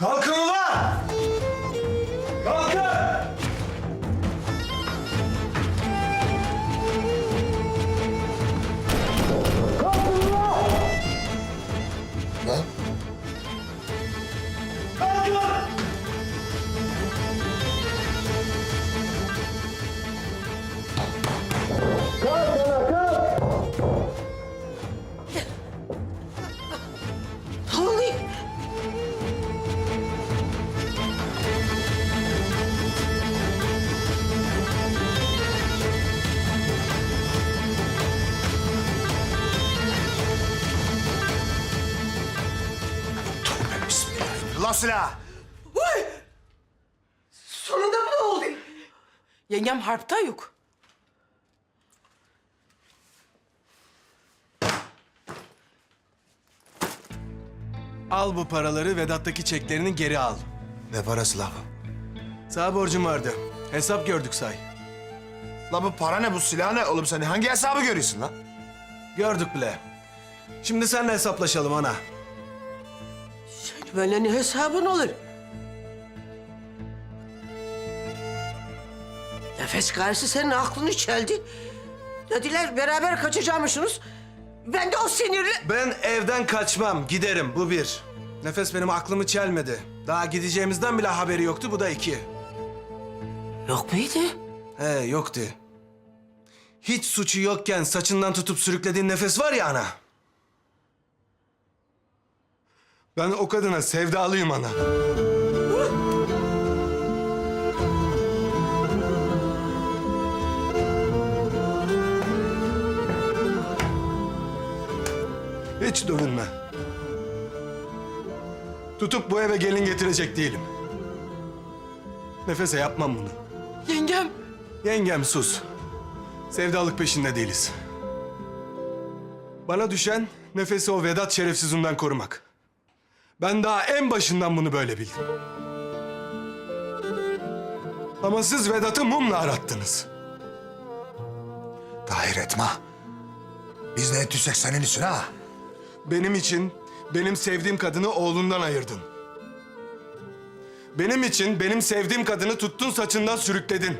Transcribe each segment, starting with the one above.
Kalkın bismillah. Lan silah. Vay! Sonunda mı ne oldu? Yengem harpta yok. Al bu paraları Vedat'taki çeklerini geri al. Ne parası la bu? Sağ borcum vardı. Hesap gördük say. La bu para ne bu silah ne? Oğlum sen hangi hesabı görüyorsun lan? Gördük bile. Şimdi seninle hesaplaşalım ana. Sen böyle ne hesabın olur? Nefes karşı senin aklını çeldi. Dediler beraber kaçacakmışsınız. Ben de o sinirle... Ben evden kaçmam, giderim. Bu bir. Nefes benim aklımı çelmedi. Daha gideceğimizden bile haberi yoktu. Bu da iki. Yok muydu? He, yoktu. Hiç suçu yokken saçından tutup sürüklediğin nefes var ya ana. Ben o kadına sevdalıyım ana. Hiç dövünme. Tutup bu eve gelin getirecek değilim. Nefese yapmam bunu. Yengem. Yengem sus. Sevdalık peşinde değiliz. Bana düşen nefesi o Vedat şerefsizinden korumak. Ben daha en başından bunu böyle bildim. Ama siz Vedat'ı mumla arattınız. Tahir etme. Biz ne ettiysek senin için ha? Benim için benim sevdiğim kadını oğlundan ayırdın. Benim için benim sevdiğim kadını tuttun saçından sürükledin.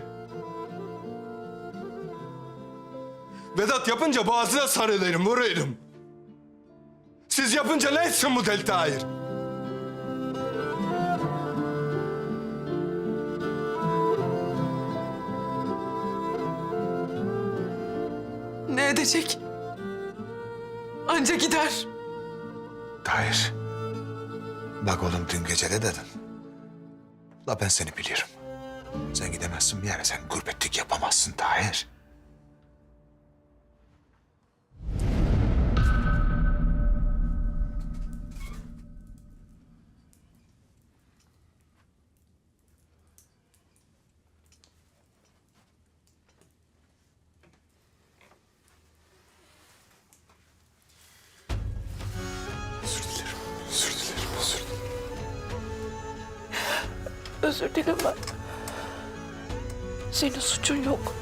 Vedat yapınca boğazına sarılırım, vururum. Siz yapınca ne etsin bu deli Tahir? Edecek? Anca gider. Tahir. Bak oğlum dün gece de dedin. La ben seni biliyorum. Sen gidemezsin bir yere. Sen gurbetlik yapamazsın Tahir. Özür dileme. Senin suçun yok.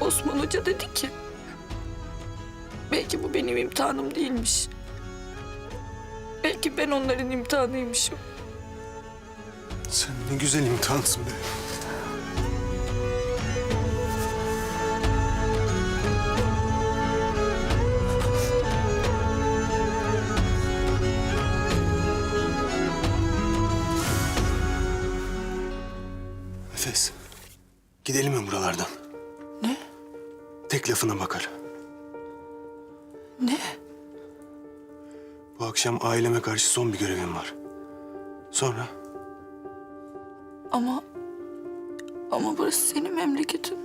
Osman Hoca dedi ki... Belki bu benim imtihanım değilmiş. Belki ben onların imtihanıymışım. Sen ne güzel imtihansın be. Gidelim mi buralardan? Ne? Tek lafına bakar. Ne? Bu akşam aileme karşı son bir görevim var. Sonra Ama... Ama burası senin memleketin.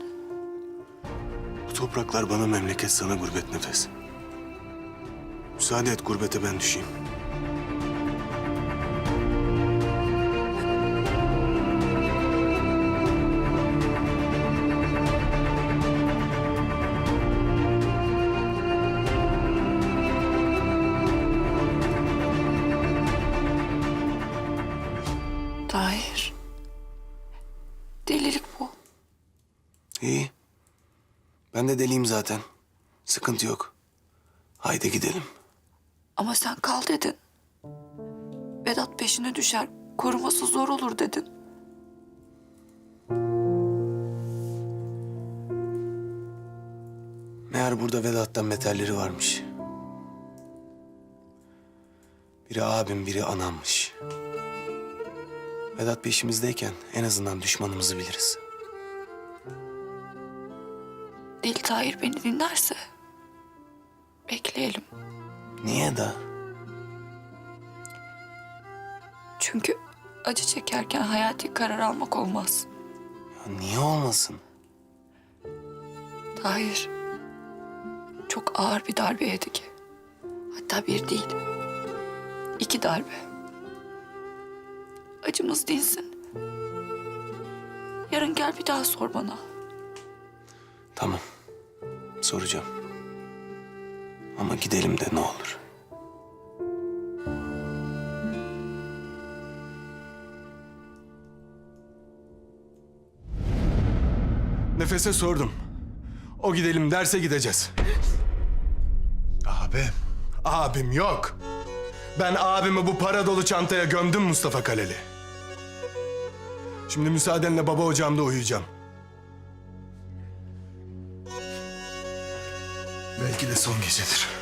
bu topraklar bana memleket, sana gurbet nefes. Müsaade et gurbete ben düşeyim. İyi. Ben de deliyim zaten. Sıkıntı yok. Haydi gidelim. Ama sen kal dedin. Vedat peşine düşer, koruması zor olur dedin. Meğer burada Vedat'tan metalleri varmış. Biri abim, biri anammış. Vedat peşimizdeyken en azından düşmanımızı biliriz. Tahir beni dinlerse bekleyelim. Niye da? Çünkü acı çekerken hayati karar almak olmaz. Ya niye olmasın? Tahir çok ağır bir darbe yedik. Hatta bir değil. iki darbe. Acımız dinsin. Yarın gel bir daha sor bana. Tamam. Soracağım. Ama gidelim de ne olur. Nefese sordum. O gidelim derse gideceğiz. Abi. Abim yok. Ben abimi bu para dolu çantaya gömdüm Mustafa Kaleli. Şimdi müsaadenle baba ocağımda uyuyacağım. Belki de son gecedir.